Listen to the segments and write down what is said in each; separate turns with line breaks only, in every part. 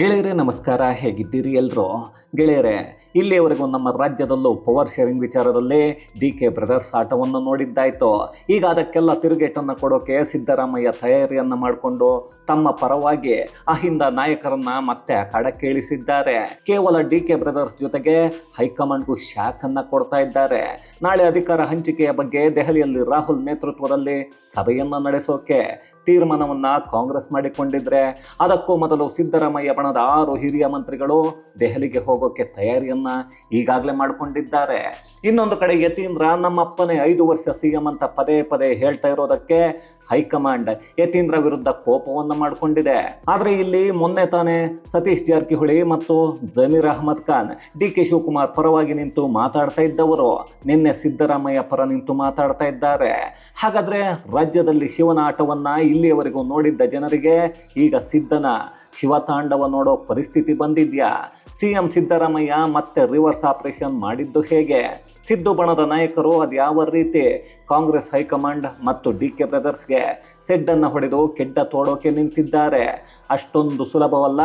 ಗೆಳೆಯರೇ, ನಮಸ್ಕಾರ. ಹೇಗಿದ್ದೀರಿ ಎಲ್ಲರೂ ಗೆಳೆಯರೇ, ಇಲ್ಲಿಯವರೆಗೂ ನಮ್ಮ ರಾಜ್ಯದಲ್ಲೂ ಪವರ್ ಶೇರಿಂಗ್ ವಿಚಾರದಲ್ಲಿ ಡಿ ಕೆ ಬ್ರದರ್ಸ್ ಆಟವನ್ನು ನೋಡಿದ್ದಾಯಿತು. ಈಗ ಅದಕ್ಕೆಲ್ಲ ತಿರುಗೇಟನ್ನು ಕೊಡೋಕೆ ಸಿದ್ದರಾಮಯ್ಯ ತಯಾರಿಯನ್ನು ಮಾಡಿಕೊಂಡು ತಮ್ಮ ಪರವಾಗಿ ಅಹಿಂದ ನಾಯಕರನ್ನ ಮತ್ತೆ ಅಖಾಡಕ್ಕೆ ಇಳಿಸಿದ್ದಾರೆ ಕೇವಲ ಡಿ ಕೆ ಬ್ರದರ್ಸ್ ಜೊತೆಗೆ ಹೈಕಮಾಂಡ್ಗೂ ಶಾಕ್ ಅನ್ನ ಕೊಡ್ತಾ ಇದ್ದಾರೆ. ನಾಳೆ ಅಧಿಕಾರ ಹಂಚಿಕೆಯ ಬಗ್ಗೆ ದೆಹಲಿಯಲ್ಲಿ ರಾಹುಲ್ ನೇತೃತ್ವದಲ್ಲಿ ಸಭೆಯನ್ನ ನಡೆಸೋಕೆ ತೀರ್ಮಾನವನ್ನ ಕಾಂಗ್ರೆಸ್ ಮಾಡಿಕೊಂಡಿದ್ರೆ ಅದಕ್ಕೂ ಮೊದಲು ಸಿದ್ದರಾಮಯ್ಯ ಬಣದ ಆರು ಹಿರಿಯ ಮಂತ್ರಿಗಳು ದೆಹಲಿಗೆ ಹೋಗೋಕೆ ತಯಾರಿಯನ್ನ ಈಗಾಗಲೇ ಮಾಡಿಕೊಂಡಿದ್ದಾರೆ. ಇನ್ನೊಂದು ಕಡೆ ಯತೀಂದ್ರ ನಮ್ಮಪ್ಪನೇ ಐದು ವರ್ಷ ಸಿ ಅಂತ ಪದೇ ಪದೇ ಹೇಳ್ತಾ ಇರೋದಕ್ಕೆ ಹೈಕಮಾಂಡ್ ಯತೀಂದ್ರ ವಿರುದ್ಧ ಕೋಪವನ್ನು ಮಾಡಿಕೊಂಡಿದೆ. ಆದರೆ ಇಲ್ಲಿ ಮೊನ್ನೆ ತಾನೇ ಸತೀಶ್ ಜಾರಕಿಹೊಳಿ ಮತ್ತು ಜಮೀರ್ ಅಹಮದ್ ಖಾನ್ ಡಿ ಕೆ ಶಿವಕುಮಾರ್ ಪರವಾಗಿ ನಿಂತು ಮಾತಾಡ್ತಾ ಇದ್ದವರು. ನಿನ್ನೆ ಸಿದ್ದರಾಮಯ್ಯ ಪರ ನಿಂತು ಮಾತಾಡ್ತಾ ಇದ್ದಾರೆ. ಹಾಗಾದ್ರೆ ರಾಜ್ಯದಲ್ಲಿ ಶಿವನ ಆಟವನ್ನ ಇಲ್ಲಿಯವರೆಗೂ ನೋಡಿದ್ದ ಜನರಿಗೆ ಈಗ ಸಿದ್ಧನ ಶಿವತಾಂಡವ ನೋಡೋ ಪರಿಸ್ಥಿತಿ ಬಂದಿದೆಯಾ? ಸಿ ಎಂ ಸಿದ್ದರಾಮಯ್ಯ ಮತ್ತೆ ರಿವರ್ಸ್ ಆಪರೇಷನ್ ಮಾಡಿದ್ದು ಹೇಗೆ? ಸಿದ್ದು ಬಣದ ನಾಯಕರು ಅದು ಯಾವ ರೀತಿ? ಕಾಂಗ್ರೆಸ್ ಹೈಕಮಾಂಡ್ ಮತ್ತು ಡಿ ಕೆ ಬ್ರದರ್ಸ್ಗೆ ಸೆಡ್ಡನ್ನು ಹೊಡೆದು ಕೆಡ್ಡ ತೋಡೋಕೆ ನಿಂತಿದ್ದಾರೆ. ಅಷ್ಟೊಂದು ಸುಲಭವಲ್ಲ.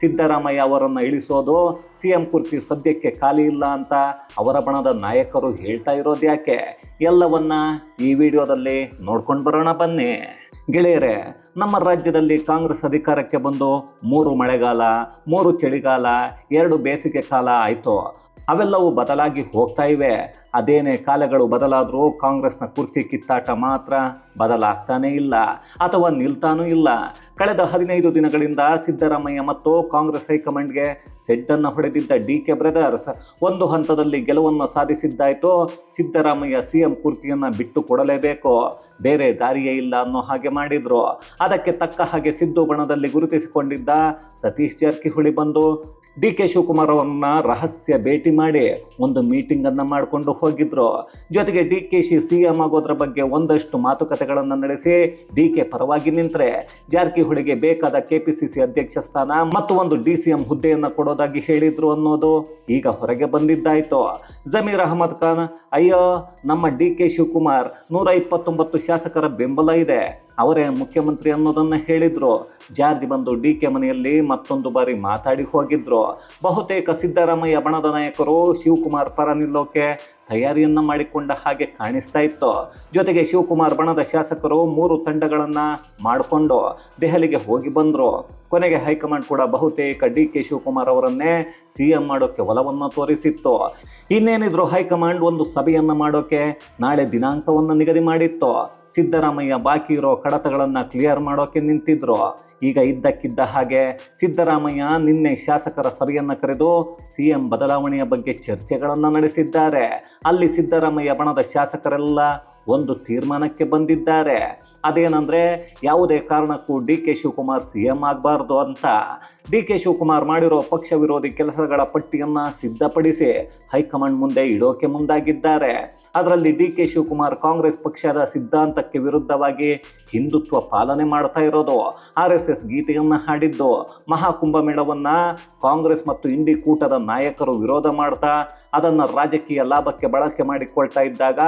ಸಿದ್ದರಾಮಯ್ಯ ಅವರನ್ನು ಇಳಿಸೋದು, ಸಿ ಎಂ ಕುರ್ಚಿ ಸದ್ಯಕ್ಕೆ ಖಾಲಿ ಇಲ್ಲ ಅಂತ ಅವರ ಬಣದ ನಾಯಕರು ಹೇಳ್ತಾ ಇರೋದು ಯಾಕೆ? ಎಲ್ಲವನ್ನ ಈ ವಿಡಿಯೋದಲ್ಲಿ ನೋಡ್ಕೊಂಡು ಬರೋಣ ಬನ್ನಿ. ಗೆಳೆಯರೇ, ನಮ್ಮ ರಾಜ್ಯದಲ್ಲಿ ಕಾಂಗ್ರೆಸ್ ಅಧಿಕಾರಕ್ಕೆ ಬಂದು ಮೂರು ಮಳೆಗಾಲ, ಮೂರು ಚಳಿಗಾಲ, ಎರಡು ಬೇಸಿಗೆ ಕಾಲ ಆಯಿತು. ಅವೆಲ್ಲವೂ ಬದಲಾಗಿ ಹೋಗ್ತಾ ಇವೆ. ಅದೇನೇ ಕಾಲಗಳು ಬದಲಾದರೂ ಕಾಂಗ್ರೆಸ್ನ ಕುರ್ಚಿ ಕಿತ್ತಾಟ ಮಾತ್ರ ಬದಲಾಗ್ತಾನೇ ಇಲ್ಲ, ಅಥವಾ ನಿಲ್ತಾನೂ ಇಲ್ಲ. ಕಳೆದ ಹದಿನೈದು ದಿನಗಳಿಂದ ಸಿದ್ದರಾಮಯ್ಯ ಮತ್ತು ಕಾಂಗ್ರೆಸ್ ಹೈಕಮಾಂಡ್ಗೆ ಸೆಡ್ಡನ್ನು ಹೊಡೆದಿದ್ದ ಡಿ ಕೆ ಬ್ರದರ್ಸ್ ಒಂದು ಹಂತದಲ್ಲಿ ಗೆಲುವನ್ನು ಸಾಧಿಸಿದ್ದಾಯಿತು ಸಿದ್ದರಾಮಯ್ಯ ಸಿ ಎಂ ಕುರ್ಚಿಯನ್ನು ಬಿಟ್ಟು ಕೊಡಲೇಬೇಕು. ಬೇರೆ ದಾರಿಯೇ ಇಲ್ಲ ಅನ್ನೋ ಹಾಗೆ ಮಾಡಿದರು. ಅದಕ್ಕೆ ತಕ್ಕ ಹಾಗೆ ಸಿದ್ದು ಬಣದಲ್ಲಿ ಗುರುತಿಸಿಕೊಂಡಿದ್ದ ಸತೀಶ್ ಜಾರಕಿಹೊಳಿ ಬಂದು ಡಿ ಕೆ ಶಿವಕುಮಾರ್ ಅವರನ್ನ ರಹಸ್ಯ ಭೇಟಿ ಮಾಡಿ ಒಂದು ಮೀಟಿಂಗನ್ನು ಮಾಡಿಕೊಂಡು ಹೋಗಿದ್ರು. ಜೊತೆಗೆ D K she C M ಆಗೋದ್ರ ಬಗ್ಗೆ ಒಂದಷ್ಟು ಮಾತುಕತೆಗಳನ್ನು ನಡೆಸಿ ಡಿ ಕೆ ಪರವಾಗಿ ನಿಂತರೆ. ಜಾರಕಿಹೊಳಿಗೆ ಬೇಕಾದ ಕೆ ಪಿ ಸಿ ಸಿ ಅಧ್ಯಕ್ಷ ಸ್ಥಾನ ಮತ್ತು ಒಂದು ಡಿ ಸಿ ಹುದ್ದೆಯನ್ನು ಕೊಡೋದಾಗಿ ಹೇಳಿದ್ರು ಅನ್ನೋದು ಈಗ ಹೊರಗೆ ಬಂದಿದ್ದಾಯ್ತು. ಜಮೀರ್ ಅಹಮದ್ ಖಾನ್, ಅಯ್ಯೋ, ನಮ್ಮ ಡಿ ಕೆ ಶಿವಕುಮಾರ್ ನೂರ ಇಪ್ಪತ್ತೊಂಬತ್ತು ಶಾಸಕರ ಬೆಂಬಲ ಇದೆ. ಅವರೇ ಮುಖ್ಯಮಂತ್ರಿ ಅನ್ನೋದನ್ನ ಹೇಳಿದ್ರು. ಜಾರ್ಜ್ ಬಂದು ಡಿ ಕೆ ಮನೆಯಲ್ಲಿ ಮತ್ತೊಂದು ಬಾರಿ ಮಾತಾಡಿ ಹೋಗಿದ್ರು. ಬಹುತೇಕ ಸಿದ್ದರಾಮಯ್ಯ ಬಣದ ನಾಯಕರು ಶಿವಕುಮಾರ್ ಪರ ನಿಲ್ಲೋಕೆ ತಯಾರಿಯನ್ನ ಮಾಡಿಕೊಂಡ ಹಾಗೆ ಕಾಣಿಸ್ತಾ ಇತ್ತು. ಜೊತೆಗೆ ಶಿವಕುಮಾರ್ ಬಣದ ಶಾಸಕರು ಮೂರು ತಂಡಗಳನ್ನು ಮಾಡಿಕೊಂಡು ದೆಹಲಿಗೆ ಹೋಗಿ ಬಂದರು. ಕೊನೆಗೆ ಹೈಕಮಾಂಡ್ ಕೂಡ ಬಹುತೇಕ ಡಿ ಕೆ ಶಿವಕುಮಾರ್ ಅವರನ್ನೇ ಸಿ ಎಂ ಮಾಡೋಕೆ ಒಲವನ್ನು ತೋರಿಸಿತ್ತು. ಇನ್ನೇನಿದ್ರು ಹೈಕಮಾಂಡ್ ಒಂದು ಸಭೆಯನ್ನು ಮಾಡೋಕೆ ನಾಳೆ ದಿನಾಂಕವನ್ನು ನಿಗದಿ ಮಾಡಿತ್ತು. ಸಿದ್ದರಾಮಯ್ಯ ಬಾಕಿ ಇರೋ ಕಡತಗಳನ್ನು ಕ್ಲಿಯರ್ ಮಾಡೋಕೆ ನಿಂತಿದ್ರು. ಈಗ ಇದ್ದಕ್ಕಿದ್ದ ಹಾಗೆ ಸಿದ್ದರಾಮಯ್ಯ ನಿನ್ನೆ ಶಾಸಕರ ಸಭೆಯನ್ನು ಕರೆದು ಸಿ ಎಂ ಬದಲಾವಣೆಯ ಬಗ್ಗೆ ಚರ್ಚೆಗಳನ್ನು ನಡೆಸಿದ್ದಾರೆ. ಅಲ್ಲಿ ಸಿದ್ದರಾಮಯ್ಯ ಬಣದ ಶಾಸಕರೆಲ್ಲ ಒಂದು ತೀರ್ಮಾನಕ್ಕೆ ಬಂದಿದ್ದಾರೆ. ಅದೇನಂದ್ರೆ ಯಾವುದೇ ಕಾರಣಕ್ಕೂ D K Shivakumar C M ಆಗಬಾರ್ದು ಅಂತ ಡಿ ಕೆ ಶಿವಕುಮಾರ್ ಮಾಡಿರೋ ಪಕ್ಷ ವಿರೋಧಿ ಕೆಲಸಗಳ ಪಟ್ಟಿಯನ್ನು ಸಿದ್ಧಪಡಿಸಿ ಹೈಕಮಾಂಡ್ ಮುಂದೆ ಇಡೋಕೆ ಮುಂದಾಗಿದ್ದಾರೆ. ಅದರಲ್ಲಿ ಡಿ ಕೆ ಶಿವಕುಮಾರ್ ಕಾಂಗ್ರೆಸ್ ಪಕ್ಷದ ಸಿದ್ಧಾಂತಕ್ಕೆ ವಿರುದ್ಧವಾಗಿ ಹಿಂದುತ್ವ ಪಾಲನೆ ಮಾಡ್ತಾ ಇರೋದು, ಆರ್ ಎಸ್ ಎಸ್ ಗೀತೆಯನ್ನು ಹಾಡಿದ್ದು ಮಹಾಕುಂಭಮೇಳವನ್ನು ಕಾಂಗ್ರೆಸ್ ಮತ್ತು ಇಂಡಿ ಕೂಟದ ನಾಯಕರು ವಿರೋಧ ಮಾಡ್ತಾ, ಅದನ್ನ ರಾಜಕೀಯ ಲಾಭಕ್ಕೆ ಬಳಕೆ ಮಾಡಿಕೊಳ್ತಾ ಇದ್ದಾಗ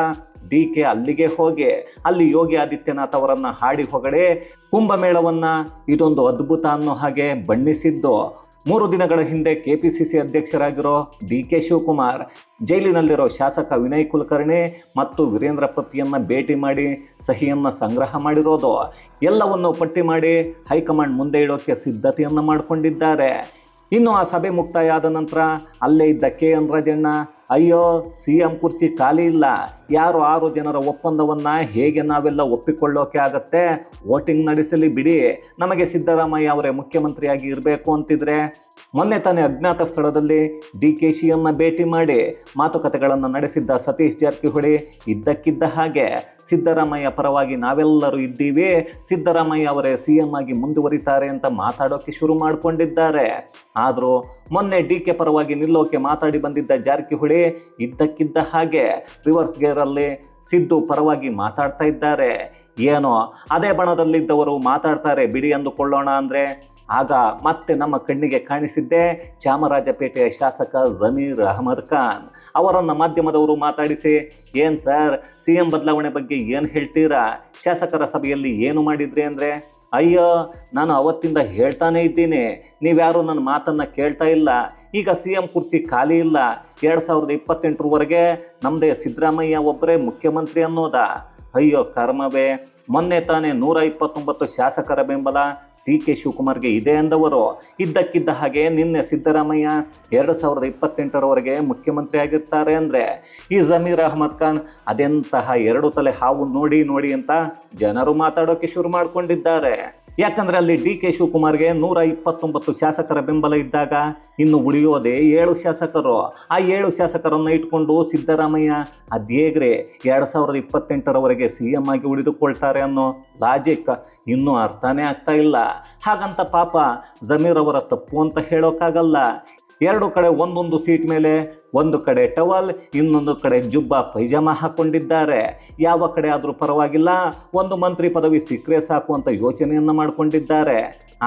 ಡಿ ಕೆ ಅಲ್ಲಿಗೆ ಹೋಗಿ, ಅಲ್ಲಿ ಯೋಗಿ ಆದಿತ್ಯನಾಥ್ ಅವರನ್ನು ಹಾಡಿ ಹೊಗಳಿ, ಕುಂಭಮೇಳವನ್ನ ಇದೊಂದು ಅದ್ಭುತ ಅನ್ನೋ ಹಾಗೆ ಬಣ್ಣಿಸಿದ್ದು. ಮೂರು ದಿನಗಳ ಹಿಂದೆ ಕೆ ಪಿ ಸಿ ಸಿ ಅಧ್ಯಕ್ಷರಾಗಿರೋ ಡಿ ಕೆ ಶಿವಕುಮಾರ್, ಜೈಲಿನಲ್ಲಿರೋ ಶಾಸಕ ವಿನಯ್ ಕುಲಕರ್ಣಿ ಮತ್ತು ವೀರೇಂದ್ರ ಪತಿಯನ್ನು ಭೇಟಿ ಮಾಡಿ ಸಹಿಯನ್ನ ಸಂಗ್ರಹ ಮಾಡಿರೋದು. ಎಲ್ಲವನ್ನು ಪಟ್ಟಿ ಮಾಡಿ ಹೈಕಮಾಂಡ್ ಮುಂದೆ ಇಡೋಕೆ ಸಿದ್ಧತೆಯನ್ನು ಮಾಡಿಕೊಂಡಿದ್ದಾರೆ. ಇನ್ನು ಆ ಸಭೆ ಮುಕ್ತಾಯ ಆದ ನಂತರ ಅಲ್ಲೇ ಇದ್ದ ಕೆ. ಎನ್. ರಾಜಣ್ಣ, ಅಯ್ಯೋ, ಸಿ ಎಂ ಕುರ್ಚಿ ಖಾಲಿ ಇಲ್ಲ. ಯಾರು ಆರು ಜನರ ಒಪ್ಪಂದವನ್ನು ಹೇಗೆ ನಾವೆಲ್ಲ ಒಪ್ಪಿಕೊಳ್ಳೋಕೆ ಆಗತ್ತೆ? ವೋಟಿಂಗ್ ನಡೆಸಲಿ ಬಿಡಿ. ನಮಗೆ ಸಿದ್ದರಾಮಯ್ಯ ಅವರೇ ಮುಖ್ಯಮಂತ್ರಿಯಾಗಿ ಇರಬೇಕು ಅಂತಿದ್ರೆ ಮೊನ್ನೆ ತಾನೇ ಅಜ್ಞಾತ ಸ್ಥಳದಲ್ಲಿ ಡಿ ಕೆ ಶಿಯನ್ನ ಭೇಟಿ ಮಾಡಿ ಮಾತುಕತೆಗಳನ್ನು ನಡೆಸಿದ್ದ ಸತೀಶ್ ಜಾರಕಿಹೊಳಿ ಇದ್ದಕ್ಕಿದ್ದ ಹಾಗೆ, ಸಿದ್ದರಾಮಯ್ಯ ಪರವಾಗಿ ನಾವೆಲ್ಲರೂ ಇದ್ದೀವಿ, ಸಿದ್ದರಾಮಯ್ಯ ಅವರೇ ಸಿ ಎಂ ಆಗಿ ಮುಂದುವರಿತಾರೆ ಅಂತ ಮಾತಾಡೋಕೆ ಶುರು ಮಾಡಿಕೊಂಡಿದ್ದಾರೆ. ಆದರೂ ಮೊನ್ನೆ ಡಿ ಕೆ ಪರವಾಗಿ ನಿಲ್ಲೋಕೆ ಮಾತಾಡಿ ಬಂದಿದ್ದ ಜಾರಕಿಹೊಳಿ ಇದ್ದಕ್ಕಿದ್ದ ಹಾಗೆ, ರಿವರ್ಸ್ ಗೇರಲ್ಲಿ ಸಿದ್ದು ಪರವಾಗಿ ಮಾತಾಡ್ತಾ ಇದ್ದಾರೆ. ಏನೋ ಅದೇ ಬಣದಲ್ಲಿದ್ದವರು ಮಾತಾಡ್ತಾರೆ, ಬಿಡಿ ಅಂದುಕೊಳ್ಳೋಣ ಅಂದರೆ ಆಗ ಮತ್ತೆ ನಮ್ಮ ಕಣ್ಣಿಗೆ ಕಾಣಿಸಿದ್ದೆ ಚಾಮರಾಜಪೇಟೆಯ ಶಾಸಕ ಜಮೀರ್ ಅಹಮದ್ ಖಾನ್. ಅವರನ್ನು ಮಾಧ್ಯಮದವರು ಮಾತಾಡಿಸಿ, ಏನು ಸರ್, ಸಿ ಎಂ ಬದಲಾವಣೆ ಬಗ್ಗೆ ಏನು ಹೇಳ್ತೀರಾ? ಶಾಸಕರ ಸಭೆಯಲ್ಲಿ ಏನು ಮಾಡಿದ್ರಿ ಅಂದರೆ? ಅಯ್ಯೋ, ನಾನು ಅವತ್ತಿಂದ ಹೇಳ್ತಾನೇ ಇದ್ದೀನಿ. ನೀವ್ಯಾರು ನನ್ನ ಮಾತನ್ನು ಕೇಳ್ತಾ ಇಲ್ಲ. ಈಗ ಸಿ ಎಂ ಕುರ್ಚಿ ಖಾಲಿ ಇಲ್ಲ. ಎರಡು ಸಾವಿರದ ಇಪ್ಪತ್ತೆಂಟರವರೆಗೆ ನಮ್ಮದೇ ಸಿದ್ದರಾಮಯ್ಯ ಒಬ್ಬರೇ ಮುಖ್ಯಮಂತ್ರಿ ಅನ್ನೋದ? ಅಯ್ಯೋ, ಕರ್ಮವೇ. ಮೊನ್ನೆ ತಾನೇ ನೂರ ಇಪ್ಪತ್ತೊಂಬತ್ತು ಶಾಸಕರ ಬೆಂಬಲ ಡಿ ಕೆ ಶಿವಕುಮಾರ್ಗೆ ಇದೆ ಅಂದವರು ಇದ್ದಕ್ಕಿದ್ದ ಹಾಗೆ ನಿನ್ನೆ ಸಿದ್ದರಾಮಯ್ಯ ಎರಡು ಸಾವಿರದ ಇಪ್ಪತ್ತೆಂಟರವರೆಗೆ ಮುಖ್ಯಮಂತ್ರಿ ಆಗಿರ್ತಾರೆ ಅಂದರೆ, ಈ ಜಮೀರ್ ಅಹಮದ್ ಖಾನ್ ಅದೆಂತಹ ಎರಡು ತಲೆ ಹಾವು ನೋಡಿ ನೋಡಿ ಅಂತ ಜನರು ಮಾತಾಡೋಕೆ ಶುರು ಮಾಡಿಕೊಂಡಿದ್ದಾರೆ. ಯಾಕಂದ್ರೆ ಅಲ್ಲಿ ಡಿ ಕೆ ಶಿವಕುಮಾರ್ಗೆ ನೂರ ಇಪ್ಪತ್ತೊಂಬತ್ತು ಶಾಸಕರ ಬೆಂಬಲ ಇದ್ದಾಗ ಇನ್ನು ಉಳಿಯೋದೇ ಏಳು ಶಾಸಕರು. ಆ ಏಳು ಶಾಸಕರನ್ನು ಇಟ್ಕೊಂಡು ಸಿದ್ದರಾಮಯ್ಯ ಅದೇಗ್ರೆ ಎರಡು ಸಾವಿರದ ಇಪ್ಪತ್ತೆಂಟರವರೆಗೆ ಸಿ ಎಂ ಆಗಿ ಉಳಿದುಕೊಳ್ತಾರೆ ಅನ್ನೋ ಲಾಜಿಕ್ ಇನ್ನೂ ಅರ್ಥನೇ ಆಗ್ತಾ ಇಲ್ಲ. ಹಾಗಂತ ಪಾಪ ಜಮೀರ್ ಅವರ ತಪ್ಪು ಅಂತ ಹೇಳೋಕ್ಕಾಗಲ್ಲ ಎರಡು ಕಡೆ ಒಂದೊಂದು ಸೀಟ್ ಮೇಲೆ ಒಂದು ಕಡೆ ಟವಲ್, ಇನ್ನೊಂದು ಕಡೆ ಜುಬ್ಬ ಪೈಜಾಮ ಹಾಕೊಂಡಿದ್ದಾರೆ. ಯಾವ ಕಡೆ ಆದರೂ ಪರವಾಗಿಲ್ಲ, ಒಂದು ಮಂತ್ರಿ ಪದವಿ ಸಿಕ್ಕರೆ ಸಾಕು ಅಂತ ಯೋಚನೆಯನ್ನು ಮಾಡಿಕೊಂಡಿದ್ದಾರೆ.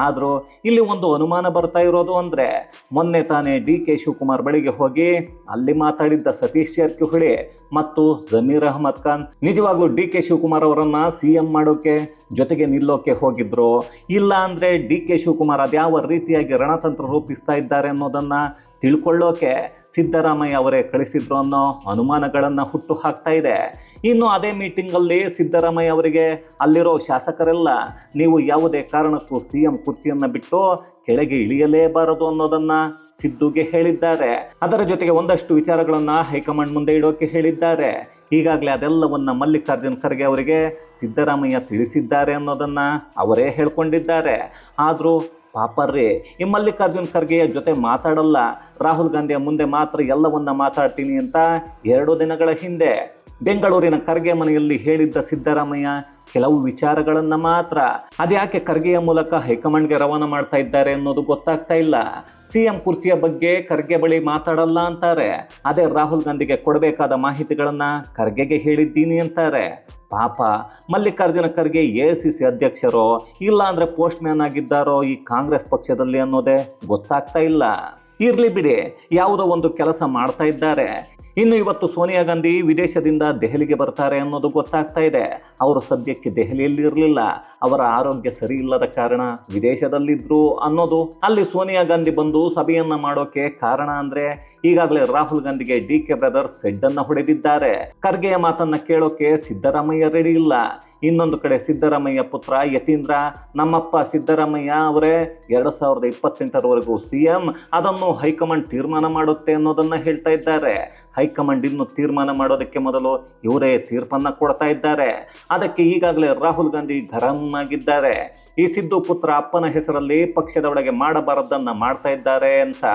ಆದರೂ ಇಲ್ಲಿ ಒಂದು ಅನುಮಾನ ಬರ್ತಾ ಇರೋದು ಅಂದರೆ, ಮೊನ್ನೆ ತಾನೇ ಡಿ ಕೆ ಶಿವಕುಮಾರ್ ಬಳಿಗೆ ಹೋಗಿ ಅಲ್ಲಿ ಮಾತಾಡಿದ್ದ ಸತೀಶ್ ಜಾರಕಿಹೊಳಿ ಮತ್ತು ಜಮೀರ್ ಅಹಮದ್ ಖಾನ್, ನಿಜವಾಗ್ಲೂ ಡಿ ಕೆ ಶಿವಕುಮಾರ್ ಅವರನ್ನು ಸಿ ಎಂ ಮಾಡೋಕೆ, ಜೊತೆಗೆ ನಿಲ್ಲೋಕೆ ಹೋಗಿದ್ರು? ಇಲ್ಲ ಅಂದರೆ ಡಿ ಕೆ ಶಿವಕುಮಾರ್ ಅದ್ಯಾವ ರೀತಿಯಾಗಿ ರಣತಂತ್ರ ರೂಪಿಸ್ತಾ ಇದ್ದಾರೆ ಅನ್ನೋದನ್ನ ತಿಳ್ಕೊಳ್ಳೋಕೆ ಸಿದ್ದರಾಮಯ್ಯ ಅವರೇ ಕಳಿಸಿದ್ರು ಅನ್ನೋ ಅನುಮಾನಗಳನ್ನು ಹುಟ್ಟು ಹಾಕ್ತಾ ಇದೆ. ಇನ್ನು ಅದೇ ಮೀಟಿಂಗಲ್ಲಿ ಸಿದ್ದರಾಮಯ್ಯ ಅವರಿಗೆ ಅಲ್ಲಿರೋ ಶಾಸಕರೆಲ್ಲ, ನೀವು ಯಾವುದೇ ಕಾರಣಕ್ಕೂ ಸಿ ಎಂ ಕುರ್ಚಿಯನ್ನು ಬಿಟ್ಟು ಕೆಳಗೆ ಇಳಿಯಲೇಬಾರದು ಅನ್ನೋದನ್ನು ಸಿದ್ದುಗೆ ಹೇಳಿದ್ದಾರೆ. ಅದರ ಜೊತೆಗೆ ಒಂದಷ್ಟು ವಿಚಾರಗಳನ್ನು ಹೈಕಮಾಂಡ್ ಮುಂದೆ ಇಡೋಕೆ ಹೇಳಿದ್ದಾರೆ. ಈಗಾಗಲೇ ಅದೆಲ್ಲವನ್ನು ಮಲ್ಲಿಕಾರ್ಜುನ್ ಖರ್ಗೆ ಅವರಿಗೆ ಸಿದ್ದರಾಮಯ್ಯ ತಿಳಿಸಿದ್ದಾರೆ ಅನ್ನೋದನ್ನು ಅವರೇ ಹೇಳ್ಕೊಂಡಿದ್ದಾರೆ. ಆದರೂ ಪಾಪರ್ರಿ. ಈ ಮಲ್ಲಿಕಾರ್ಜುನ್ ಖರ್ಗೆಯ ಜೊತೆ ಮಾತಾಡಲ್ಲ. ರಾಹುಲ್ ಗಾಂಧಿಯ ಮುಂದೆ ಮಾತ್ರ ಎಲ್ಲವನ್ನ ಮಾತಾಡ್ತೀನಿ ಅಂತ ಎರಡು ದಿನಗಳ ಹಿಂದೆ ಬೆಂಗಳೂರಿನ ಖರ್ಗೆ ಮನೆಯಲ್ಲಿ ಹೇಳಿದ್ದ ಸಿದ್ದರಾಮಯ್ಯ ಕೆಲವು ವಿಚಾರಗಳನ್ನು ಮಾತ್ರ. ಅದ್ಯಾಕೆ ಖರ್ಗೆಯ ಮೂಲಕ ಹೈಕಮಾಂಡ್ಗೆ ರವಾನೆ ಮಾಡ್ತಾ ಇದ್ದಾರೆ ಅನ್ನೋದು ಗೊತ್ತಾಗ್ತಾ ಇಲ್ಲ. ಸಿ ಎಂ ಕುರ್ಚಿಯ ಬಗ್ಗೆ ಖರ್ಗೆ ಬಳಿ ಮಾತಾಡಲ್ಲ ಅಂತಾರೆ. ಅದೇ ರಾಹುಲ್ ಗಾಂಧಿಗೆ ಕೊಡಬೇಕಾದ ಮಾಹಿತಿಗಳನ್ನು ಖರ್ಗೆಗೆ ಹೇಳಿದ್ದೀನಿ ಅಂತಾರೆ. ಪಾಪ. Mallikarjuna Kharge A C C ಅಧ್ಯಕ್ಷರೋ ಇಲ್ಲ ಪೋಸ್ಟ್ ಮ್ಯಾನ್ ಆಗಿದ್ದಾರೋ ಈ ಕಾಂಗ್ರೆಸ್ ಪಕ್ಷದಲ್ಲಿ ಅನ್ನೋದೇ ಗೊತ್ತಾಗ್ತಾ ಇಲ್ಲ. ಇರ್ಲಿ ಬಿಡಿ, ಯಾವುದೋ ಒಂದು ಕೆಲಸ ಮಾಡ್ತಾ ಇದ್ದಾರೆ. ಇನ್ನು ಇವತ್ತು ಸೋನಿಯಾ ಗಾಂಧಿ ವಿದೇಶದಿಂದ ದೆಹಲಿಗೆ ಬರ್ತಾರೆ ಅನ್ನೋದು ಗೊತ್ತಾಗ್ತಾ ಇದೆ. ಅವರು ಸದ್ಯಕ್ಕೆ ದೆಹಲಿಯಲ್ಲಿ ಇರಲಿಲ್ಲ ಅವರ ಆರೋಗ್ಯ ಸರಿ ಇಲ್ಲದ ಕಾರಣ ವಿದೇಶದಲ್ಲಿದ್ರು ಅನ್ನೋದು ಅಲ್ಲಿ ಸೋನಿಯಾ ಗಾಂಧಿ ಬಂದು ಸಭೆಯನ್ನ ಮಾಡೋಕೆ ಕಾರಣ ಅಂದ್ರೆ ಈಗಾಗಲೇ ರಾಹುಲ್ ಗಾಂಧಿಗೆ ಡಿ ಕೆ ಬ್ರದರ್ಸ್ ಸೆಡ್ಡನ್ನ ಹೊಡೆದಿದ್ದಾರೆ. ಖರ್ಗೆಯ ಮಾತನ್ನ ಕೇಳೋಕೆ ಸಿದ್ದರಾಮಯ್ಯ ರೆಡಿ ಇಲ್ಲ. ಇನ್ನೊಂದು ಕಡೆ ಸಿದ್ದರಾಮಯ್ಯ ಪುತ್ರ ಯತೀಂದ್ರ, ನಮ್ಮಪ್ಪ ಸಿದ್ದರಾಮಯ್ಯ ಅವರೇ ಎರಡು ಸಾವಿರದ ಇಪ್ಪತ್ತೆಂಟರವರೆಗೂ ಸಿಎಂ ಅದನ್ನು ಹೈಕಮಾಂಡ್ ತೀರ್ಮಾನ ಮಾಡುತ್ತೆ ಅನ್ನೋದನ್ನ ಹೇಳ್ತಾ ಇದ್ದಾರೆ. ಹೈಕಮಾಂಡ್ ಇನ್ನು ತೀರ್ಮಾನ ಮಾಡೋದಕ್ಕೆ ಮೊದಲು ಇವರೇ ತೀರ್ಪನ್ನ ಕೊಡ್ತಾ ಇದ್ದಾರೆ. ಅದಕ್ಕೆ ಈಗಾಗಲೇ ರಾಹುಲ್ ಗಾಂಧಿ ಗರಂ ಆಗಿದ್ದಾರೆ. ಈ ಸಿದ್ದು ಪುತ್ರ ಅಪ್ಪನ ಹೆಸರಲ್ಲಿ ಪಕ್ಷದ ಒಳಗೆ ಮಾಡಬಾರದನ್ನ ಮಾಡ್ತಾ ಇದ್ದಾರೆ ಅಂತ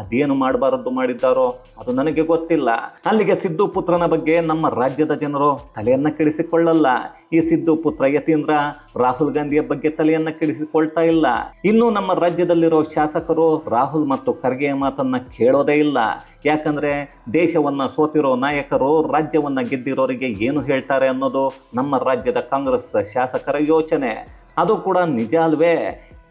ಅದೇನು ಮಾಡಬಾರದ್ದು ಮಾಡಿದ್ದಾರೋ ಅದು ನನಗೆ ಗೊತ್ತಿಲ್ಲ. ಅಲ್ಲಿಗೆ ಸಿದ್ದು ಪುತ್ರನ ಬಗ್ಗೆ ನಮ್ಮ ರಾಜ್ಯದ ಜನರು ತಲೆಯನ್ನ ಕೆಡಿಸಿಕೊಳ್ಳಲ್ಲ. ಈ ಸಿದ್ದು ಪುತ್ರ ಯತೀಂದ್ರ ರಾಹುಲ್ ಗಾಂಧಿಯ ಬಗ್ಗೆ ತಲೆಯನ್ನ ಕೆಡಿಸಿಕೊಳ್ತಾ ಇಲ್ಲ. ಇನ್ನು ನಮ್ಮ ರಾಜ್ಯದಲ್ಲಿರೋ ಶಾಸಕರು ರಾಹುಲ್ ಮತ್ತು ಖರ್ಗೆಯ ಮಾತನ್ನ ಕೇಳೋದೇ ಇಲ್ಲ. ಯಾಕಂದ್ರೆ ದೇಶವನ್ನ ಸೋತಿರೋ ನಾಯಕರು ರಾಜ್ಯವನ್ನ ಗೆದ್ದಿರೋರಿಗೆ ಏನು ಹೇಳ್ತಾರೆ ಅನ್ನೋದು ನಮ್ಮ ರಾಜ್ಯದ ಕಾಂಗ್ರೆಸ್ ಶಾಸಕರ ಯೋಚನೆ. ಅದು ಕೂಡ ನಿಜ ಅಲ್ವೇ?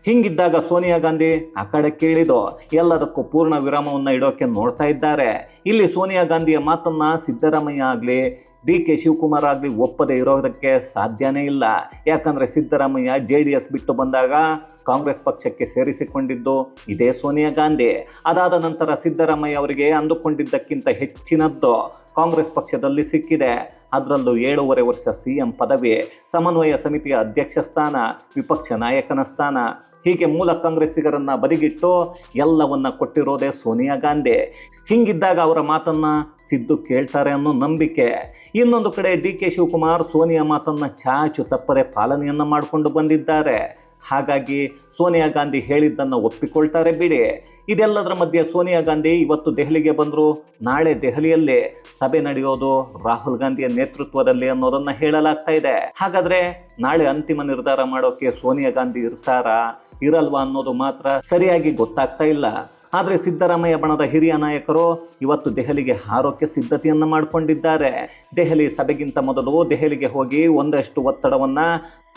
ಹಿಂಗಿದ್ದಾಗ ಸೋನಿಯಾ ಗಾಂಧಿ ಆ ಕಡೆ ಕೇಳಿದು, ಎಲ್ಲದಕ್ಕೂ ಪೂರ್ಣ ವಿರಾಮವನ್ನು ಇಡೋಕೆ ನೋಡ್ತಾ ಇದ್ದಾರೆ. ಇಲ್ಲಿ ಸೋನಿಯಾ ಗಾಂಧಿಯ ಮಾತನ್ನ ಸಿದ್ದರಾಮಯ್ಯ ಆಗಲಿ, ಡಿ ಕೆ ಶಿವಕುಮಾರ್ ಆಗಲಿ ಒಪ್ಪದೆ ಇರೋದಕ್ಕೆ ಸಾಧ್ಯನೇ ಇಲ್ಲ. ಯಾಕಂದರೆ ಸಿದ್ದರಾಮಯ್ಯ ಜೆ ಡಿ ಎಸ್ ಬಿಟ್ಟು ಬಂದಾಗ ಕಾಂಗ್ರೆಸ್ ಪಕ್ಷಕ್ಕೆ ಸೇರಿಸಿಕೊಂಡಿದ್ದು ಇದೇ ಸೋನಿಯಾ ಗಾಂಧಿ. ಅದಾದ ನಂತರ ಸಿದ್ದರಾಮಯ್ಯ ಅವರಿಗೆ ಅಂದುಕೊಂಡಿದ್ದಕ್ಕಿಂತ ಹೆಚ್ಚಿನದ್ದು ಕಾಂಗ್ರೆಸ್ ಪಕ್ಷದಲ್ಲಿ ಸಿಕ್ಕಿದೆ. ಅದರಲ್ಲೂ ಏಳೂವರೆ ವರ್ಷ ಸಿ ಎಂ ಪದವಿ ಸಮನ್ವಯ ಸಮಿತಿಯ ಅಧ್ಯಕ್ಷ ಸ್ಥಾನ, ವಿಪಕ್ಷ ನಾಯಕನ ಸ್ಥಾನ. ಹೀಗೆ ಮೂಲ ಕಾಂಗ್ರೆಸ್ಸಿಗರನ್ನು ಬದಿಗಿಟ್ಟು ಎಲ್ಲವನ್ನ ಕೊಟ್ಟಿರೋದೇ ಸೋನಿಯಾ ಗಾಂಧಿ. ಹಿಂಗಿದ್ದಾಗ ಅವರ ಮಾತನ್ನು ಸಿದ್ದು ಕೇಳ್ತಾರೆ ಅನ್ನೋ ನಂಬಿಕೆ. ಇನ್ನೊಂದು ಕಡೆ ಡಿ ಕೆ ಶಿವಕುಮಾರ್ ಸೋನಿಯಾ ಮಾತನ್ನು ಚಾಚು ತಪ್ಪರೆ ಪಾಲನೆಯನ್ನು ಮಾಡಿಕೊಂಡು ಬಂದಿದ್ದಾರೆ. ಹಾಗಾಗಿ ಸೋನಿಯಾ ಗಾಂಧಿ ಹೇಳಿದ್ದನ್ನು ಒಪ್ಪಿಕೊಳ್ತಾರೆ ಬಿಡಿ. ಇದೆಲ್ಲದರ ಮಧ್ಯೆ ಸೋನಿಯಾ ಗಾಂಧಿ ಇವತ್ತು ದೆಹಲಿಗೆ ಬಂದರು, ನಾಳೆ ದೆಹಲಿಯಲ್ಲಿ ಸಭೆ ನಡೆಯೋದು ರಾಹುಲ್ ಗಾಂಧಿಯ ನೇತೃತ್ವದಲ್ಲಿ ಅನ್ನೋದನ್ನ ಹೇಳಲಾಗ್ತಾ ಇದೆ. ಹಾಗಾದ್ರೆ ನಾಳೆ ಅಂತಿಮ ನಿರ್ಧಾರ ಮಾಡೋಕೆ ಸೋನಿಯಾ ಗಾಂಧಿ ಇರ್ತಾರಾ? ಇರಲ್ವಾ ಅನ್ನೋದು ಮಾತ್ರ ಸರಿಯಾಗಿ ಗೊತ್ತಾಗ್ತಾ ಇಲ್ಲ. ಆದರೆ ಸಿದ್ದರಾಮಯ್ಯ ಬಣದ ಹಿರಿಯ ನಾಯಕರು ಇವತ್ತು ದೆಹಲಿಗೆ ಹಾರೋಕೆ ಸಿದ್ಧತೆಯನ್ನು ಮಾಡಿಕೊಂಡಿದ್ದಾರೆ. ದೆಹಲಿ ಸಭೆಗಿಂತ ಮೊದಲು ದೆಹಲಿಗೆ ಹೋಗಿ ಒಂದಷ್ಟು ಒತ್ತಡವನ್ನು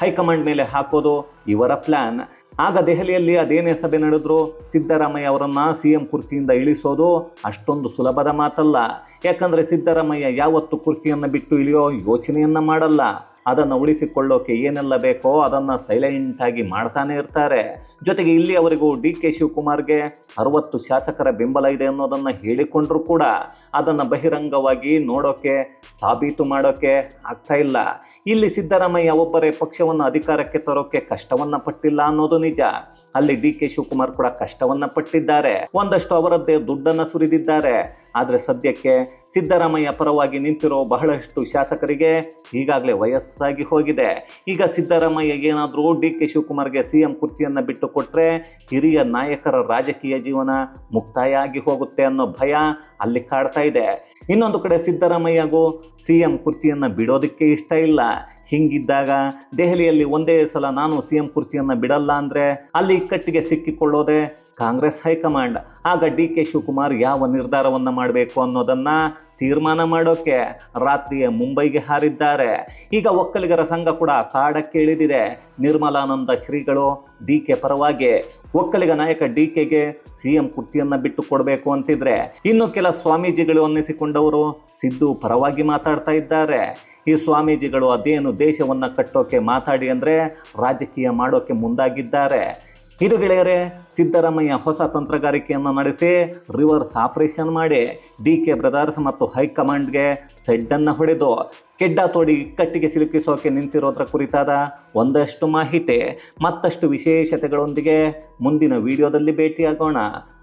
ಹೈಕಮಾಂಡ್ ಮೇಲೆ ಹಾಕೋದು ಇವರ ಪ್ಲಾನ್. ಆಗ ದೆಹಲಿಯಲ್ಲಿ ಅದೇನೇ ಸಭೆ ನಡೆದ್ರು. ಸಿದ್ದರಾಮಯ್ಯ ಅವರನ್ನ ಸಿಎಂ ಕುರ್ಚಿಯಿಂದ ಇಳಿಸೋದು ಅಷ್ಟೊಂದು ಸುಲಭದ ಮಾತಲ್ಲ. ಯಾಕಂದ್ರೆ ಸಿದ್ದರಾಮಯ್ಯ ಯಾವತ್ತು ಕುರ್ಚಿಯನ್ನು ಬಿಟ್ಟು ಇಳಿಯೋ ಯೋಚನೆಯನ್ನ ಮಾಡಲ್ಲ. ಅದನ್ನು ಉಳಿಸಿಕೊಳ್ಳೋಕೆ ಏನೆಲ್ಲ ಬೇಕೋ ಅದನ್ನು ಸೈಲೆಂಟ್ ಆಗಿ ಮಾಡ್ತಾನೆ ಇರ್ತಾರೆ. ಜೊತೆಗೆ ಇಲ್ಲಿ ಅವರಿಗೂ ಡಿ ಕೆ ಶಿವಕುಮಾರ್ಗೆ ಅರವತ್ತು ಶಾಸಕರ ಬೆಂಬಲ ಇದೆ ಅನ್ನೋದನ್ನು ಹೇಳಿಕೊಂಡ್ರು ಕೂಡ. ಅದನ್ನು ಬಹಿರಂಗವಾಗಿ ನೋಡೋಕೆ, ಸಾಬೀತು ಮಾಡೋಕೆ ಆಗ್ತಾ ಇಲ್ಲ. ಇಲ್ಲಿ ಸಿದ್ದರಾಮಯ್ಯ ಒಬ್ಬರೇ ಪಕ್ಷವನ್ನು ಅಧಿಕಾರಕ್ಕೆ ತರೋಕೆ ಕಷ್ಟವನ್ನ ಪಟ್ಟಿಲ್ಲ ಅನ್ನೋದು ನಿಜ. ಅಲ್ಲಿ ಡಿ ಕೆ ಶಿವಕುಮಾರ್ ಕೂಡ ಕಷ್ಟವನ್ನ ಪಟ್ಟಿದ್ದಾರೆ. ಒಂದಷ್ಟು ಅವರದ್ದೇ ದುಡ್ಡನ್ನ ಸುರಿದಿದ್ದಾರೆ. ಆದರೆ ಸದ್ಯಕ್ಕೆ ಸಿದ್ದರಾಮಯ್ಯ ಪರವಾಗಿ ನಿಂತಿರೋ ಬಹಳಷ್ಟು ಶಾಸಕರಿಗೆ ಈಗಾಗಲೇ ವಯಸ್ಸಾಗಿ ಹೋಗಿದೆ. ಈಗ ಸಿದ್ದರಾಮಯ್ಯ ಏನಾದರೂ ಡಿ ಕೆ ಶಿವಕುಮಾರ್ಗೆ ಸಿ ಎಂ ಕುರ್ಚಿಯನ್ನು ಬಿಟ್ಟು ಕೊಟ್ಟರೆ ಹಿರಿಯ ನಾಯಕರ ರಾಜಕೀಯ ಜೀವನ ಮುಕ್ತಾಯ ಆಗಿ ಹೋಗುತ್ತೆ ಅನ್ನೋ ಭಯ ಅಲ್ಲಿ ಕಾಡ್ತಾ ಇದೆ. ಇನ್ನೊಂದು ಕಡೆ ಸಿದ್ದರಾಮಯ್ಯಗೂ ಸಿ ಎಂ ಕುರ್ಚಿಯನ್ನು ಬಿಡೋದಕ್ಕೆ ಇಷ್ಟ ಇಲ್ಲ. ಹಿಂಗಿದ್ದಾಗ ದೆಹಲಿಯಲ್ಲಿ ಒಂದೇ ಸಲ ನಾನು ಸಿ ಎಂ ಕುರ್ಚಿಯನ್ನು ಬಿಡಲ್ಲ ಅಂದರೆ ಅಲ್ಲಿ ಇಕ್ಕಟ್ಟಿಗೆ ಸಿಕ್ಕಿಕೊಳ್ಳೋದೆ ಕಾಂಗ್ರೆಸ್ ಹೈಕಮಾಂಡ್. ಆಗ ಡಿ ಕೆ ಶಿವಕುಮಾರ್ ಯಾವ ನಿರ್ಧಾರವನ್ನು ಮಾಡಬೇಕು ಅನ್ನೋದನ್ನು ತೀರ್ಮಾನ ಮಾಡೋಕೆ ರಾತ್ರಿಯೇ ಮುಂಬೈಗೆ ಹಾರಿದ್ದಾರೆ. ಈಗ ಒಕ್ಕಲಿಗರ ಸಂಘ ಕೂಡ ಕಾಡಕ್ಕೆ ಇಳಿದಿದೆ. ನಿರ್ಮಲಾನಂದ ಶ್ರೀಗಳು ಡಿ ಕೆ ಪರವಾಗಿ ಒಕ್ಕಲಿಗ ನಾಯಕ ಡಿ ಕೆಗೆ ಸಿ ಎಂ ಕುರ್ಚಿಯನ್ನು ಬಿಟ್ಟು ಕೊಡಬೇಕು ಅಂತಿದ್ರೆ ಇನ್ನು ಕೆಲ ಸ್ವಾಮೀಜಿಗಳು ಅನ್ನಿಸಿಕೊಂಡವರು ಸಿದ್ದು ಪರವಾಗಿ ಮಾತಾಡ್ತಾ ಇದ್ದಾರೆ. ಈ ಸ್ವಾಮೀಜಿಗಳು ಅದೇನು ದೇಶವನ್ನು ಕಟ್ಟೋಕೆ ಮಾತಾಡಿ ಅಂದರೆ ರಾಜಕೀಯ ಮಾಡೋಕೆ ಮುಂದಾಗಿದ್ದಾರೆ. ಇದು ಗೆಳೆಯರೆ, ಸಿದ್ದರಾಮಯ್ಯ ಹೊಸ ತಂತ್ರಗಾರಿಕೆಯನ್ನು ನಡೆಸಿ ರಿವರ್ಸ್ ಆಪರೇಷನ್ ಮಾಡಿ ಡಿ ಕೆ ಬ್ರದರ್ಸ್ ಮತ್ತು ಹೈಕಮಾಂಡ್ಗೆ ಸೆಡ್ಡನ್ನು ಹೊಡೆದು ಕೆಡ್ಡ ತೋಡಿ ಕಟ್ಟಿಗೆ ಸಿಲುಕಿಸೋಕೆ ನಿಂತಿರೋದ್ರ ಕುರಿತಾದ ಒಂದಷ್ಟು ಮಾಹಿತಿ. ಮತ್ತಷ್ಟು ವಿಶೇಷತೆಗಳೊಂದಿಗೆ ಮುಂದಿನ ವಿಡಿಯೋದಲ್ಲಿ ಭೇಟಿಯಾಗೋಣ.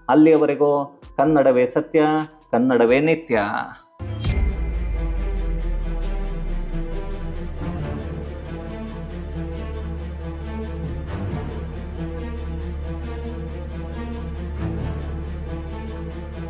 ಅಲ್ಲಿಯವರೆಗೂ ಕನ್ನಡವೇ ಸತ್ಯ, ಕನ್ನಡವೇ ನಿತ್ಯ.